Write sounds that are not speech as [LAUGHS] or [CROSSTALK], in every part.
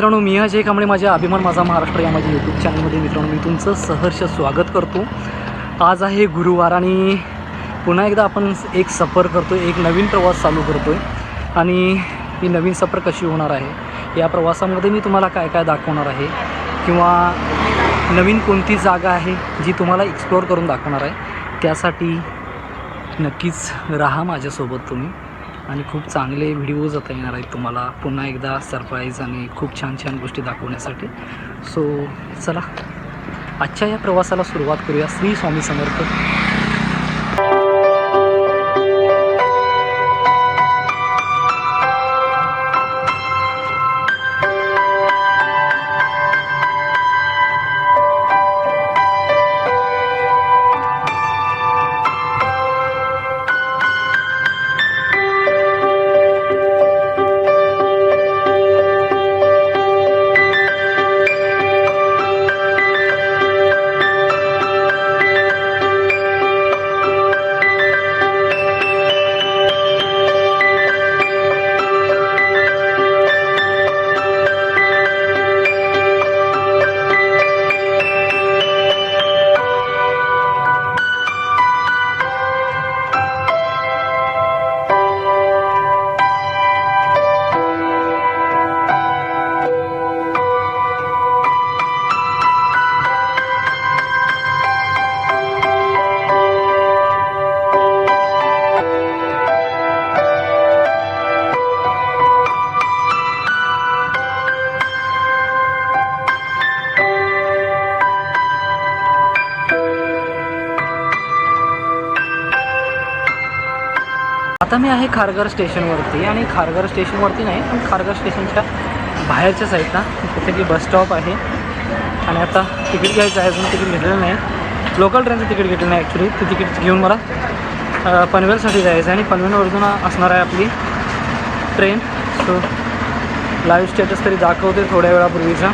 मित्रांनो मी अजय कांबळे माझ्या अभिमान माझा महाराष्ट्र या माझ्या यूट्यूब चॅनलमध्ये मित्रांनो मी तुमचं सहर्ष स्वागत करतो. आज आहे गुरुवार आणि पुन्हा एकदा आपण एक सफर करतो एक नवीन प्रवास चालू करतो आहे आणि ही नवीन सफर कशी होणार आहे? या प्रवासामध्ये मी तुम्हाला काय काय दाखवणार आहे? किंवा नवीन कोणती जागा आहे जी तुम्हाला एक्सप्लोअर करून दाखवणार आहे? त्यासाठी नक्कीच राहा माझ्यासोबत तुम्ही. आणि खूप चांगले व्हिडिओज आता येणार आहेत तुम्हाला. पुन्हा एकदा सरप्राईज आणि खूप छान छान गोष्टी दाखवण्यासाठी. सो चला. आजच्या या प्रवासाला सुरुवात करूया. श्री स्वामी समर्थ. आता मी आहे खारघर स्टेशनवरती आणि खारघर स्टेशनवरती नाही पण खारघर स्टेशनच्या बाहेरच्या साईडला तिथे की बस स्टॉप आहे. आणि आता तिकीट घ्यायचं आहे अजून तिकीट घेतलेलं नाही. लोकल ट्रेनचं तिकीट घेतलं नाही ॲक्च्युली ते तिकीट घेऊन मला पनवेलसाठी जायचं आहे. आणि पनवेलवरून असणार आहे आपली ट्रेन. सो लाईव्ह स्टेटस तरी दाखवते थोड्या वेळापूर्वीचा.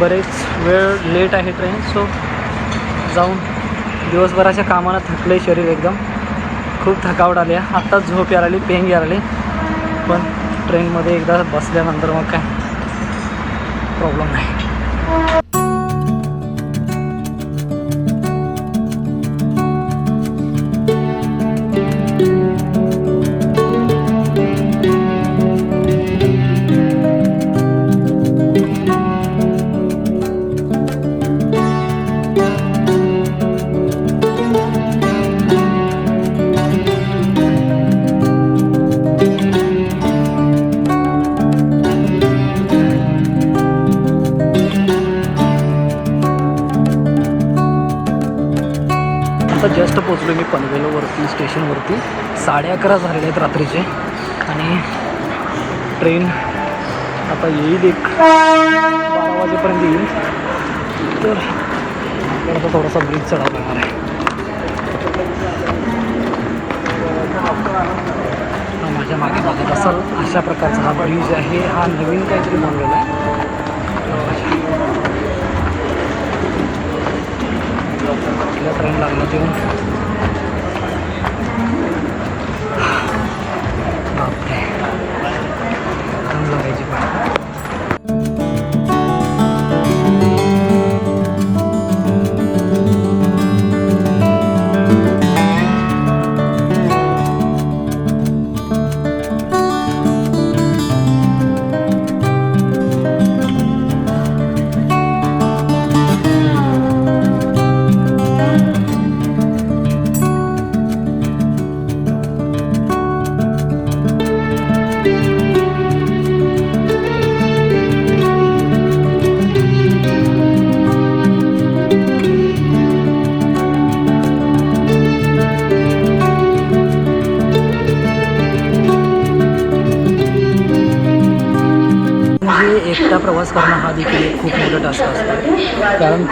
बरेच वेळ लेट आहे ट्रेन सो जाऊन दिवसभराच्या कामानं थकले शरीर एकदम. खूप थकावट आली आहे. आत्ताच झोप यायला आली पेंग यायला आली पण ट्रेनमध्ये एकदा बसल्यानंतर मग काय? प्रॉब्लेम नाही. साडे अकरा झालेले आहेत रात्रीचे. आणि ट्रेन आता येईल एक बारा वाजेपर्यंत येईल. तर आपल्याला थोडासा ब्रिज चढावा लागणार आहे. माझ्या मागे बघत असाल अशा प्रकारचा हा ब्रिज आहे हा नवीन काहीतरी बनलेला आहे. आपल्या ट्रेन लागला ok 我们登陆会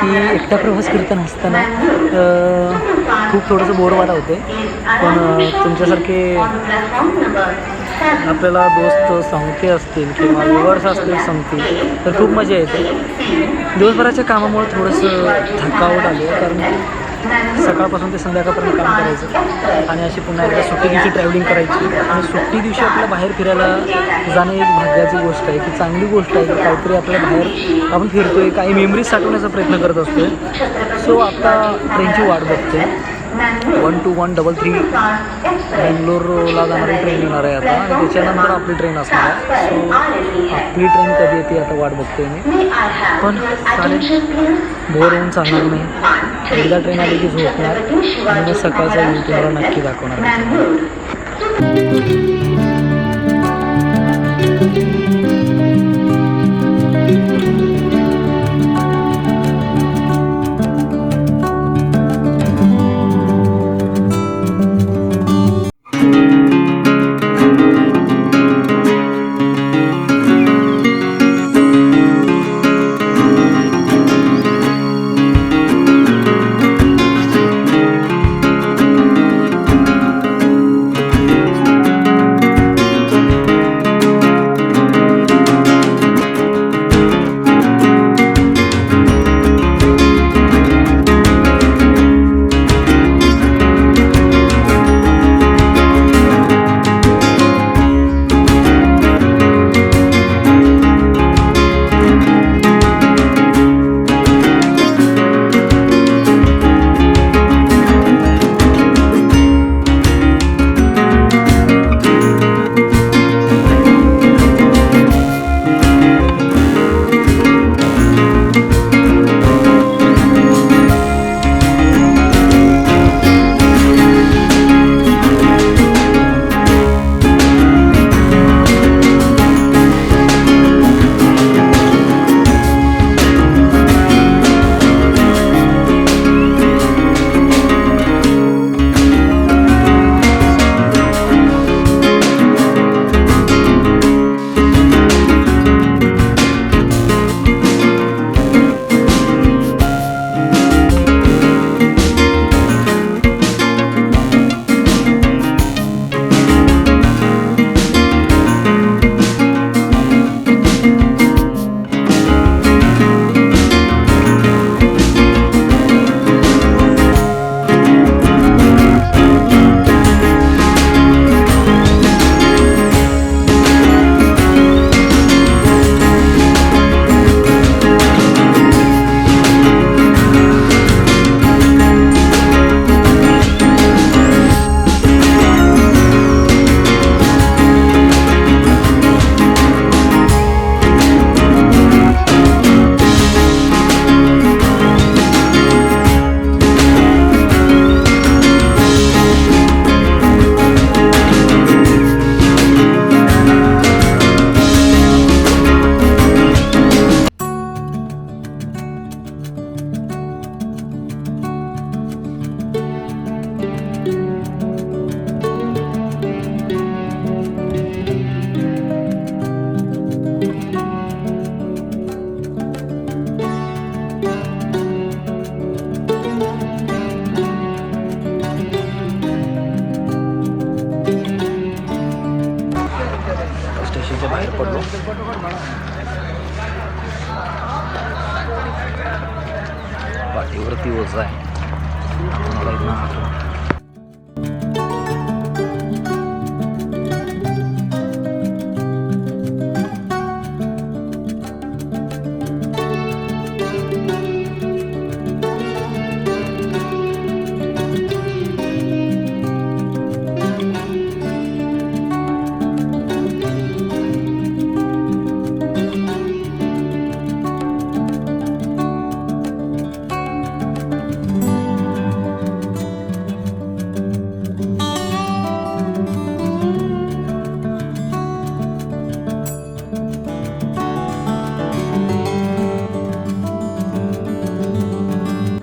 की एकटा प्रवास कीर्तन असताना खूप थोडंसं बोर वाटा होते. पण तुमच्यासारखे आपल्याला दोस्त संगते असतील किंवा विवर्स असतील संगती तर खूप मजा येते. दिवसभराच्या कामामुळे थोडंसं थकावट आली आहे कारण सकाळपासून ते संध्याकाळपर्यंत काम करायचं. आणि अशी पुन्हा एकदा सुट्टी दिवशी ट्रॅव्हलिंग करायची. आणि सुट्टी दिवशी आपल्या बाहेर फिरायला जाणं एक भाग्याची गोष्ट आहे की चांगली गोष्ट आहे की काहीतरी आपल्या बाहेर आपण फिरतोय काही मेमरीज साठवण्याचा प्रयत्न करत असतो सो आता ट्रेनची वाट बघतोय. One two one double three बेंगलोरला जाणारी ट्रेन येणार आहे आता. आणि त्याच्यानंतर आपली ट्रेन असणार आहे. सो आपली ट्रेन कधी येते आता वाट बघतोय मी. पण चालेल. बोर होऊन चालणार नाही. एकदा ट्रेन आली की झोपणार. आणि मग सकाळचा व्ह्यू तुम्हाला नक्की दाखवणार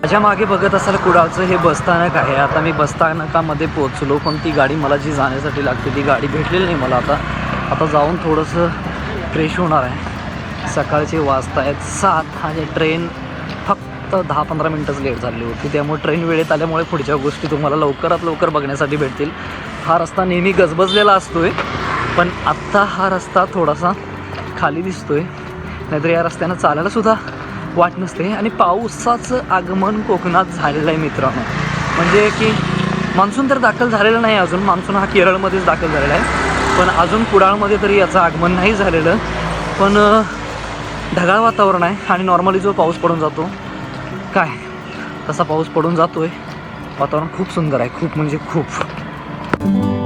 माझ्या मागे बघत असाल कुडाळचं हे बसस्थानक आहे. आता मी बसस्थानकामध्ये पोहोचलो पण ती गाडी मला जी जाण्यासाठी लागते ती गाडी भेटलेली नाही मला आता. आता जाऊन थोडंसं फ्रेश होणार आहे. सकाळचे वाजता आहेत. सात आणि ट्रेन फक्त दहा पंधरा मिनटंच लेट झाली होती. त्यामुळे ट्रेन वेळेत आल्यामुळे पुढच्या गोष्टी तुम्हाला लवकरात लवकर बघण्यासाठी भेटतील. हा रस्ता नेहमी गजबजलेला असतोय पण आत्ता हा रस्ता थोडासा खाली दिसतो आहे नाहीतर या रस्त्यानं चालायलासुद्धा वाट नसते आणि पावसाचं आगमन कोकणात झालेलं आहे मित्रांनो. म्हणजे की मान्सून तर दाखल झालेला नाही अजून. मान्सून हा केरळमध्येच दाखल झालेला आहे. पण अजून कुडाळमध्ये तरी याचं आगमन नाही झालेलं. पण ढगाळ वातावरण आहे आणि नॉर्मली जो पाऊस पडून जातो काय? तसा पाऊस पडून जातो आहे वातावरण खूप सुंदर आहे. खूप म्हणजे खूप.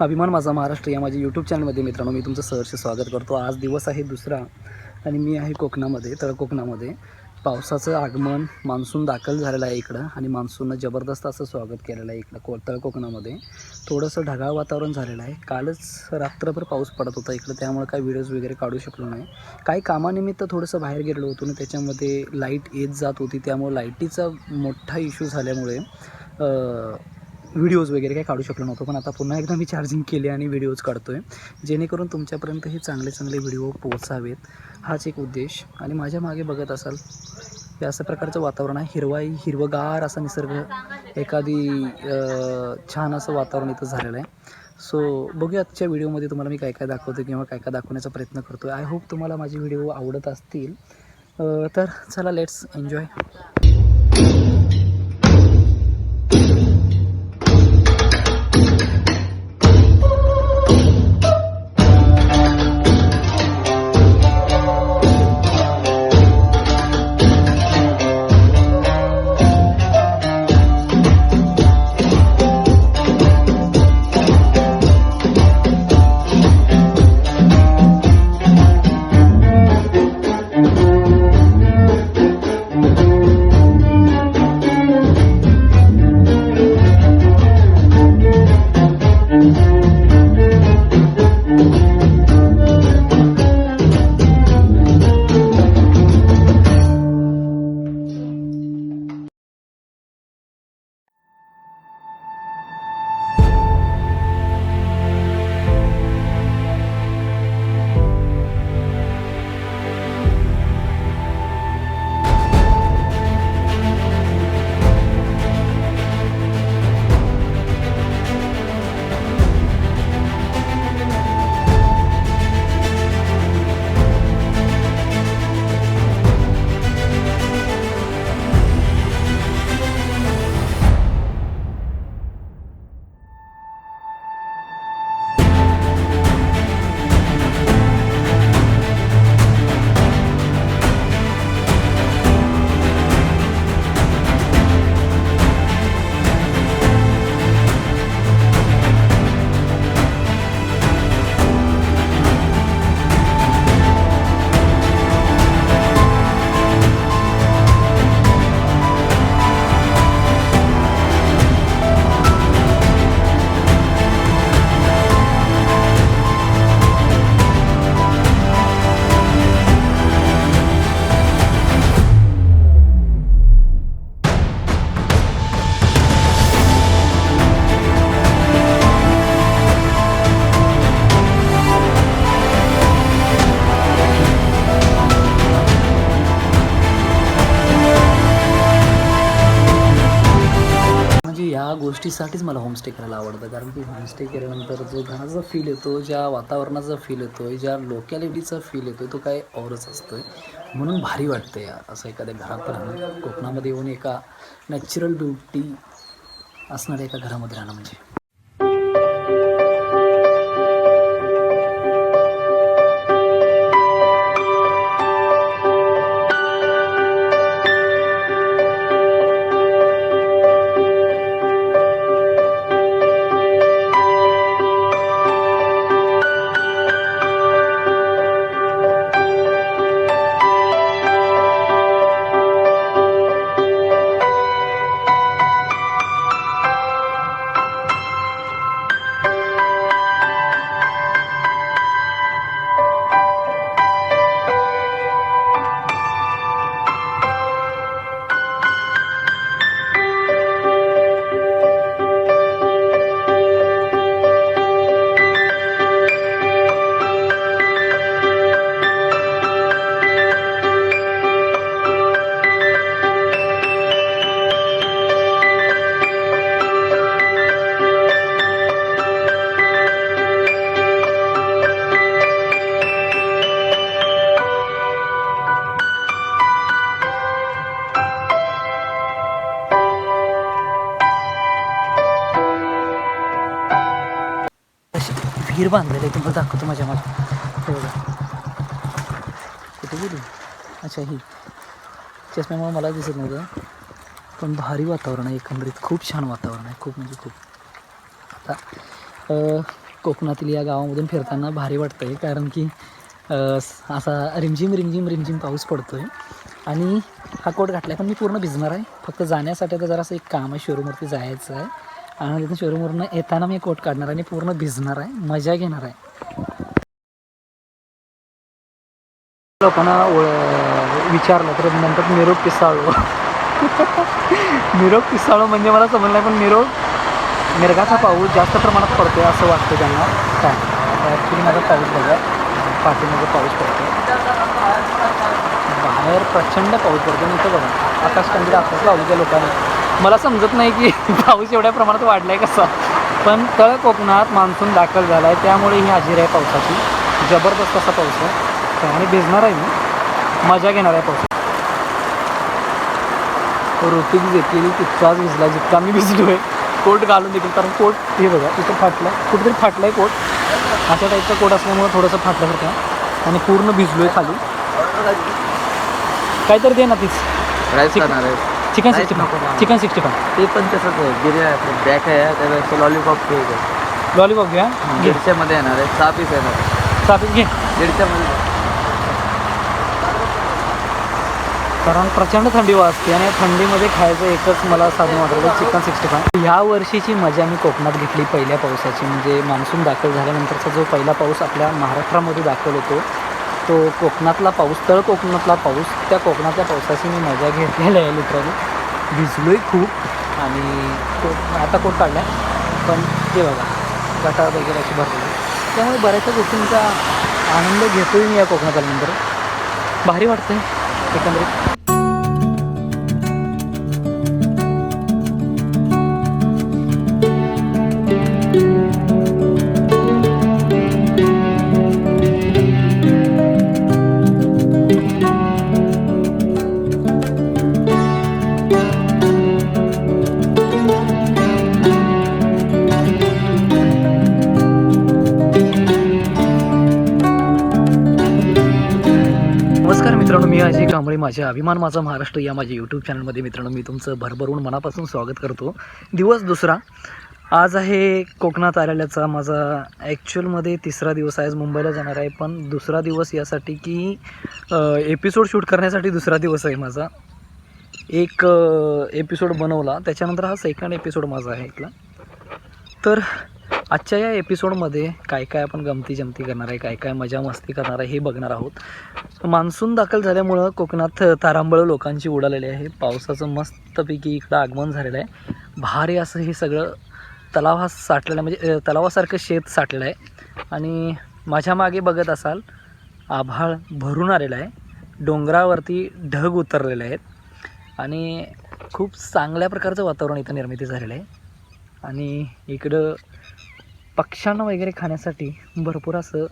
अभिमान माझा महाराष्ट्र या माझ्या यूट्यूब चॅनलमध्ये मित्रांनो मी तुमचं सहर्ष स्वागत करतो. आज दिवस आहे दुसरा आणि मी आहे कोकणामध्ये तळ कोकणामध्ये पावसाचं आगमन मान्सून दाखल झालेलं आहे इकडं आणि मान्सूननं जबरदस्त असं स्वागत केलेलं आहे इकडं को तळ कोकणामध्ये थोडंसं ढगाळ वातावरण झालेलं आहे. कालच रात्रभर पाऊस पडत होता इकडं त्यामुळे काही व्हिडिओज वगैरे काढू शकलो नाही. काही कामानिमित्त थोडंसं बाहेर गेलेलो होतो आणि त्याच्यामध्ये लाइट येत जात होती. त्यामुळे लाईटीचा मोठा इश्यू झाल्यामुळे व्हिडिओज वगैरे काही काढू शकलो नव्हतो पण आता पुन्हा एकदा मी चार्जिंग केली आणि व्हिडिओज काढतो आहे जेणेकरून तुमच्यापर्यंत हे चांगले चांगले व्हिडिओ पोहोचावेत. हाच एक उद्देश. आणि माझ्या मागे बघत असाल हे असं प्रकारचं वातावरण आहे. हिरवाई हिरवगार असा निसर्ग एखादी छान असं वातावरण इथं झालेलं आहे. सो बघूया आजच्या व्हिडिओमध्ये तुम्हाला मी काय काय दाखवतो किंवा काय काय दाखवण्याचा प्रयत्न करतो आहे आय होप तुम्हाला माझे व्हिडिओ आवडत असतील. तर चला लेट्स एन्जॉय गोष्टीसाठीच मला होमस्टे करायला आवडतं. कारण की होमस्टे केल्यानंतर जो घराचा फील येतो ज्या वातावरणाचा फील येतो ज्या लोकॅलिटीचा फील येतो तो काय औरच असतो आहे म्हणून भारी वाटतं यार असं एखाद्या घरात राहणं. कोकणामध्ये येऊन एका नॅचरल ब्युटी असणाऱ्या एका घरामध्ये राहणं म्हणजे. विहीर बांधलेलं आहे तुम्हाला दाखवतो माझ्या मला हे कुठे गेली अच्छा ही चष्म्यामुळे मला दिसत नव्हतं पण भारी वातावरण आहे एकंदरीत खूप छान वातावरण आहे खूप म्हणजे खूप आता कोकणातील या गावामधून फिरताना भारी वाटतं आहे कारण की असा रिमझिम रिमझिम रिमझिम पाऊस पडतो आहे आणि हा कोट घातला आहे पण मी पूर्ण भिजणार आहे फक्त जाण्यासाठी तर जरासं एक काम आहे शोरूमवरती जायचं आहे आणि तिथं शोरूमवरून येताना मी कोट काढणार आणि पूर्ण भिजणार आहे. मजा घेणार आहे. लोकांना विचारलं तर नंतर निरोप पिसाळू. [LAUGHS] निरोप पिसाळो म्हणजे मला समजलं नाही पण निरोप मिरगाचा पाऊस जास्त प्रमाणात पडतोय असं वाटतं त्यांना. काय? ॲक्च्युली माझा पाऊस बघा. पाठीमध्ये पाऊस पडतो बाहेर प्रचंड पाऊस पडतो मी तर बघा आकाश कंदील आकाश लावली त्या लोकांना. मला समजत नाही की [LAUGHS] पाऊस एवढ्या प्रमाणात वाढला आहे कसा. पण तळ कोकणात मान्सून दाखल झाला आहे त्यामुळे ही हजेरी आहे पावसाची. जबरदस्त असा पाऊस आहे. आणि भिजणार आहे मी. मजा घेणार आहे पाऊस ऋतू देखील तितकाच भिजला जितका मी भिजलो आहे कोट घालून देखील कारण कोट हे बघा इथं फाटलं आहे कुठेतरी फाटलं आहे कोट. अशा टाईपचा कोट असल्यामुळं थोडंसं फाटल्यासारखं आहे आणि पूर्ण भिजलो आहे खाली. काहीतरी दे ना तीच. Rice chicken- sixty five. Chicken sixty five ते पण तसंच आहे. आहे बॅक आहे त्यापेक्षा लॉलीपॉप आहे लॉलीपॉप घ्या घे दीडशेमध्ये येणार आहे. सहा पीस येणार आहे. चालेल घे. दीडशेमध्ये. कारण प्रचंड थंडी वाजते आणि थंडीमध्ये खायचं एकच मला साधन वाटलं चिकन सिक्स्टी फाय ह्या वर्षीची मजा मी कोकणात घेतली पहिल्या पावसाची. म्हणजे मान्सून दाखल झाल्यानंतरचा जो पहिला पाऊस आपल्या महाराष्ट्रामध्ये दाखल होतो तो कोकणातला पाऊस तळ कोकणातला पाऊस त्या कोकणातल्या पावसाची मी मजा घेतलेली आहे लिटरली भिजलोही खूप आणि कोट आता कोट काढला पण ते बघा गटार वगैरे अशी भरलेली त्यामुळे बऱ्याचशा गोष्टींचा आनंद घेतोय मी या कोकणात आल्यानंतर. भारी आहे एकंदरीत. माझ्या अभिमान माझा महाराष्ट्र या माझ्या यूट्यूब चॅनलमध्ये मित्रांनो मी तुमचं भरभरून मनापासून स्वागत करतो. दिवस दुसरा. आज आहे कोकणात आलेल्याचा माझा ॲक्च्युअलमध्ये तिसरा दिवस आहे. आज मुंबईला जाणार आहे. पण दुसरा दिवस यासाठी की एपिसोड शूट करण्यासाठी दुसरा दिवस आहे माझा. एक एपिसोड बनवला. त्याच्यानंतर हा सेकंड एपिसोड माझा आहे इथला. तर आजच्या या एपिसोडमध्ये काय काय आपण गमती जमती करणार आहे काय काय मजा मस्ती करणार आहे हे बघणार आहोत. मान्सून दाखल झाल्यामुळं कोकणात तारांबळ लोकांची उडालेली आहे. पावसाचं मस्तपैकी इकडं आगमन झालेलं आहे. भारी असं हे सगळं तलाव हा साठलेला आहे म्हणजे तलावासारखं शेत साठलेलं आहे. आणि माझ्या मागे बघत असाल आभाळ भरून आलेलं आहे. डोंगरावरती ढग उतरलेले आहेत. आणि खूप चांगल्या प्रकारचं वातावरण इथं निर्मिती झालेलं आहे. आणि इकडं पक्ष्यांना वगैरे खाण्यासाठी भरपूर असं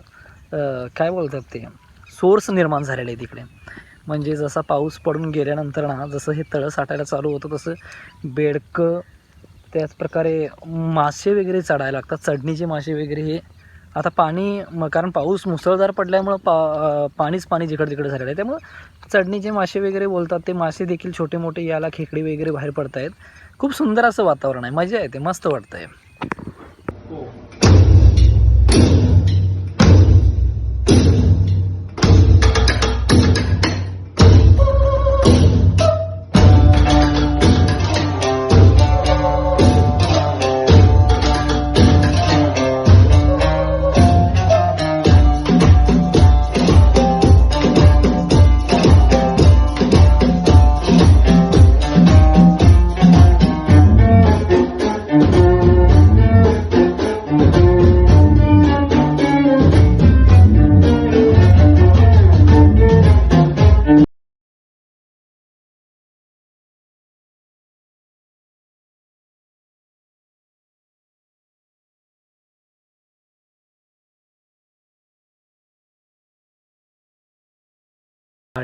काय बोलतात ते सोर्स निर्माण झालेले आहे तिकडे म्हणजे जसा पाऊस पडून गेल्यानंतर ना जसं हे तळं साठायला चालू होतं तसं बेडकं त्याचप्रकारे मासे वगैरे चढायला लागतात. चढणीचे मासे वगैरे हे आता पाणी म कारण पाऊस मुसळधार पडल्यामुळं पा पाणीच पाणी जिकडं तिकडे झालेलं आहे. त्यामुळं चढणीचे मासे वगैरे बोलतात ते मासे देखील छोटे मोठे याला खेकडी वगैरे बाहेर पडत आहेत खूप सुंदर असं वातावरण आहे मजा येते मस्त वाटतं आहे हो.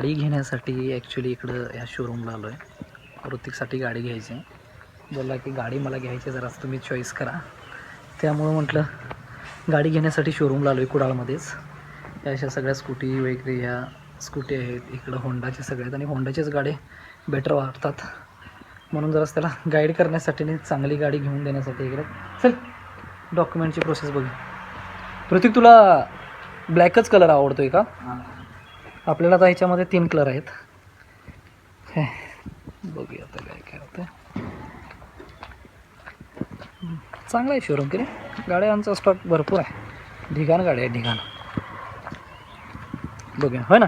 गाडी घेण्यासाठी ॲक्च्युली इकडं ह्या शोरूमला आलो आहे ऋतिकसाठी गाडी घ्यायची आहे. बोलला की गाडी मला घ्यायची जरा तुम्ही चॉईस करा. त्यामुळं म्हटलं गाडी घेण्यासाठी शोरूमला आलो आहे कुडाळमध्येच. या अशा सगळ्या स्कूटी वगैरे ह्या स्कूटी आहेत इकडं होंडाचे सगळे आहेत आणि होंडाचेच गाडी बेटर वाटतात. म्हणून जरा त्याला गाईड करण्यासाठी आणि चांगली गाडी घेऊन देण्यासाठी इकडे चल डॉक्युमेंटची प्रोसेस बघू प्रतीक तुला ब्लॅकच कलर आवडतो आहे का आपल्याला आता ह्याच्यामध्ये तीन कलर आहेत. बघूया आता काय काय होतं चांगला आहे शोरूम की रे गाड्यांचा स्टॉक भरपूर आहे. ढिगाण गाडी आहे ढिगाण. बघूया होय ना?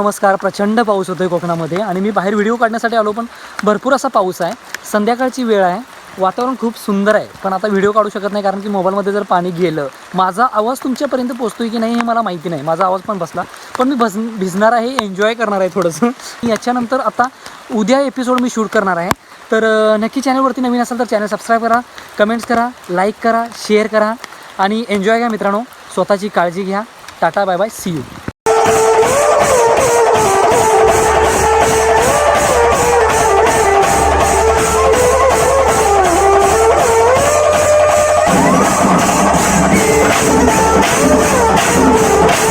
नमस्कार. प्रचंड पाऊस होतो आहे कोकणामध्ये आणि मी बाहेर व्हिडिओ काढण्यासाठी आलो पण भरपूर असा पाऊस आहे. संध्याकाळची वेळ आहे. वातावरण खूप सुंदर आहे पण आता व्हिडिओ काढू शकत नाही कारण की मोबाईलमध्ये जर पाणी गेलं माझा आवाज तुमच्यापर्यंत पोहोचतोय की नाही हे मला माहिती नाही. माझा आवाज पण बसला. पण मी भज भिजणार आहे एन्जॉय करणार आहे थोडंसं. [LAUGHS] याच्यानंतर आता उद्या एपिसोड मी शूट करणार आहे. तर नक्की चॅनलवरती नवीन असेल तर चॅनल सबस्क्राईब करा कमेंट्स करा लाईक करा शेअर करा आणि एन्जॉय घ्या मित्रांनो. स्वतःची काळजी घ्या. Tata bye bye see you